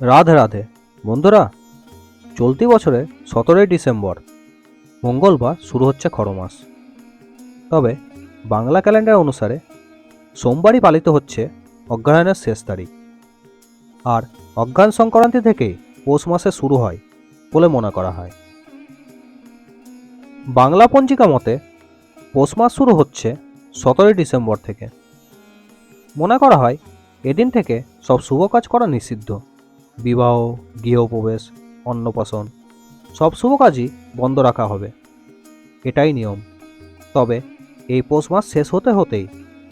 রাধে রাধে। বন্ধুরা, চলতি বছরের সতেরোই ডিসেম্বর, মঙ্গলবার শুরু হচ্ছে খরমাস। তবে বাংলা ক্যালেন্ডার অনুসারে সোমবারই পালিত হচ্ছে অগ্রহায়ণের শেষ তারিখ। আর অজ্ঞান সংক্রান্তি থেকেই পৌষ মাসে শুরু হয় বলে মনে করা হয়। বাংলা পঞ্জিকা মতে পৌষ মাস শুরু হচ্ছে সতেরোই ডিসেম্বর থেকে। মনে করা হয়, এদিন থেকে সব শুভ কাজ করা নিষিদ্ধ। বিবাহ, গৃহপ্রবেশ, অন্নপ্রাশন, সব শুভ কাজই বন্ধ রাখা হবে। এটাই নিয়ম। তবে এই পৌষ মাস শেষ হতে হতেই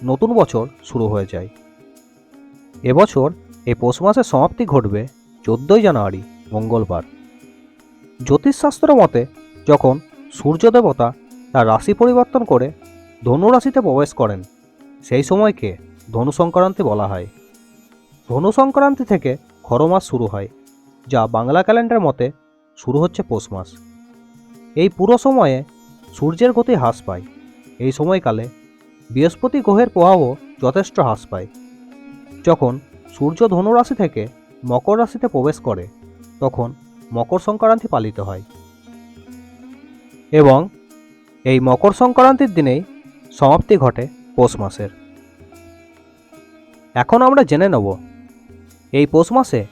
নতুন বছর শুরু হয়ে যায়। এবছর এই পৌষ মাসের সমাপ্তি ঘটবে চোদ্দোই জানুয়ারি, মঙ্গলবার। জ্যোতিষশাস্ত্র মতে, যখন সূর্য দেবতা তার রাশি পরিবর্তন করে ধনু রাশিতে প্রবেশ করেন, সেই সময়কে ধনু সংক্রান্তি বলা হয়। ধনু সংক্রান্তি থেকে খরমাস শুরু হয়, যা বাংলা ক্যালেন্ডার মতে শুরু হচ্ছে পৌষ মাস। এই পুরো সময়ে সূর্যের গতি হ্রাস পায়। এই সময়কালে বৃহস্পতি গ্রহের প্রভাবও যথেষ্ট হ্রাস পায়। যখন সূর্য ধনুরাশি থেকে মকর রাশিতে প্রবেশ করে, তখন মকর সংক্রান্তি পালিত হয়। এবং এই মকর সংক্রান্তির দিনেই সমাপ্তি ঘটে পৌষ মাসের। এখন আমরা জেনে নেব এই পৌষ মাসে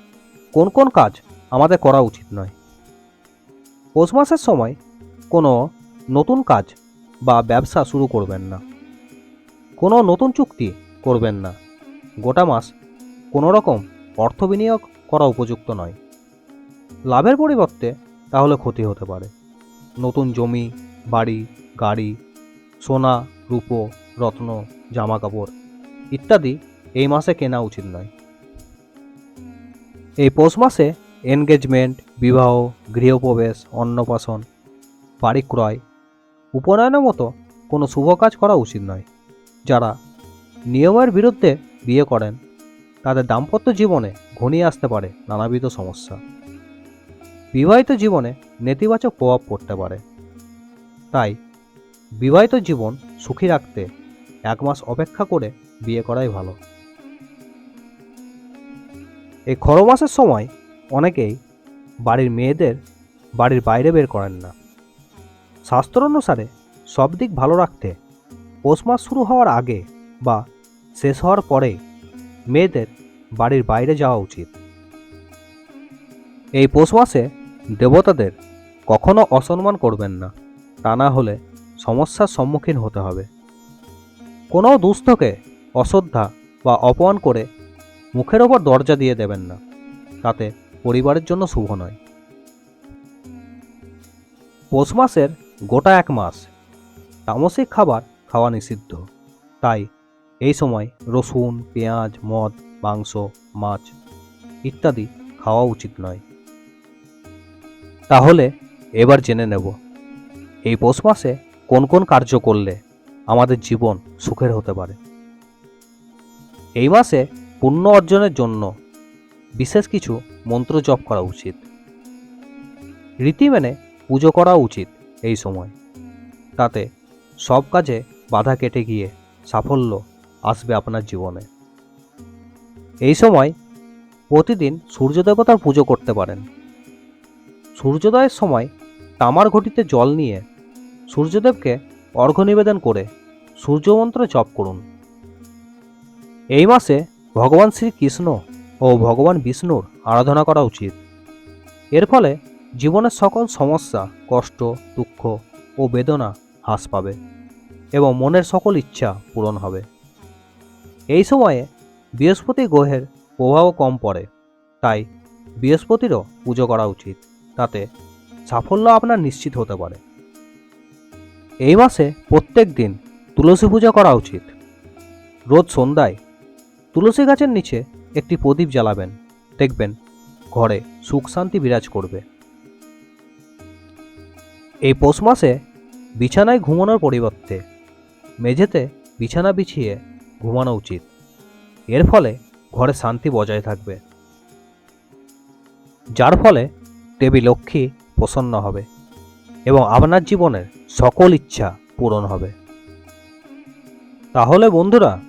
কোন কোন কাজ আমাদের করা উচিত নয়। পৌষ মাসের সময় কোনো নতুন কাজ বা ব্যবসা শুরু করবেন না। কোনো নতুন চুক্তি করবেন না। গোটা মাস কোনো রকম অর্থ বিনিয়োগ করা উপযুক্ত নয়। লাভের পরিবর্তে তাহলে ক্ষতি হতে পারে। নতুন জমি, বাড়ি, গাড়ি, সোনা, রূপো, রত্ন জামা কাপড় ইত্যাদি এই মাসে কেনা উচিত নয়। এই পৌষ মাসে এনগেজমেন্ট বিবাহ, গৃহপ্রবেশ, অন্নপ্রাশন বাড়ি ক্রয় উপনয়নের মতো কোনো শুভ কাজ করা উচিত নয়। যারা নিয়মের বিরুদ্ধে বিয়ে করেন, তাদের দাম্পত্য জীবনে ঘনিয়ে আসতে পারে নানাবিধ সমস্যা। বিবাহিত জীবনে নেতিবাচক প্রভাব পড়তে পারে। তাই বিবাহিত জীবন সুখী রাখতে এক মাস অপেক্ষা করে বিয়ে করাই ভালো। এই খর মাসের সময় অনেকেই বাড়ির মেয়েদের বাড়ির বাইরে বের করেন না। শাস্ত্র অনুসারে সব দিক ভালো রাখতে পৌষ মাস শুরু হওয়ার আগে বা শেষ হওয়ার পরে মেয়েদের বাড়ির বাইরে যাওয়া উচিত। এই পৌষ মাসে দেবতাদের কখনো অসম্মান করবেন না, তা না হলে সমস্যার সম্মুখীন হতে হবে। কোনো দুস্থকে অশ্রদ্ধা বা অপমান করে মুখের ওপর দরজা দিয়ে দেবেন না। তাতে পরিবারের জন্য শুভ নয়। পৌষ মাসের গোটা এক মাস তামসিক খাবার খাওয়া নিষিদ্ধ। তাই এই সময় রসুন, পেঁয়াজ, মদ, মাংস, মাছ ইত্যাদি খাওয়া উচিত নয়। তাহলে এবার জেনে নেব, এই পৌষ মাসে কোন কোন কার্য করলে আমাদের জীবন সুখের হতে পারে? এই মাসে পুণ্য অর্জনের জন্য বিশেষ কিছু মন্ত্র জপ করা উচিত। রীতি মেনে পুজো করা উচিত এই সময়। তাতে সব কাজে বাধা কেটে গিয়ে সাফল্য আসবে আপনার জীবনে। এই সময় প্রতিদিন সূর্য দেবতার পুজো করতে পারেন। সূর্যোদয়ের সময় তামার ঘটিতে জল নিয়ে সূর্যদেবকে অর্ঘ্য নিবেদন করে সূর্যমন্ত্র জপ করুন। এই মাসে ভগবান শ্রীকৃষ্ণ ও ভগবান বিষ্ণুর আরাধনা করা উচিত। এর ফলে জীবনের সকল সমস্যা, কষ্ট, দুঃখ ও বেদনা হ্রাস পাবে এবং মনের সকল ইচ্ছা পূরণ হবে। এই সময়ে বৃহস্পতি গ্রহের প্রভাবও কম পড়ে, তাই বৃহস্পতিরও পুজো করা উচিত, তাতে সাফল্য আপনার নিশ্চিত হতে পারে। এই মাসে প্রত্যেক দিন তুলসী পূজা করা উচিত। রোজ সন্ধ্যায় তুলসী গাছের নিচে একটি প্রদীপ জ্বালাবেন। দেখবেন ঘরে সুখ শান্তি বিরাজ করবে। এই পৌষ মাসে বিছানায় ঘুমানোর পরিবর্তে মেঝেতে বিছানা বিছিয়ে ঘুমানো উচিত। এর ফলে ঘরে শান্তি বজায় থাকবে। যার ফলে দেবী লক্ষ্মী প্রসন্ন হবে এবং আপনার জীবনের সকল ইচ্ছা পূরণ হবে। তাহলে বন্ধুরা,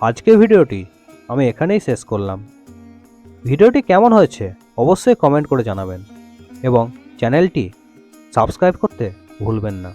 আজকের ভিডিওটি আমি এখানেই শেষ করলাম। ভিডিওটি কেমন হয়েছে অবশ্যই কমেন্ট করে জানাবেন। এবং চ্যানেলটি সাবস্ক্রাইব করতে ভুলবেন না।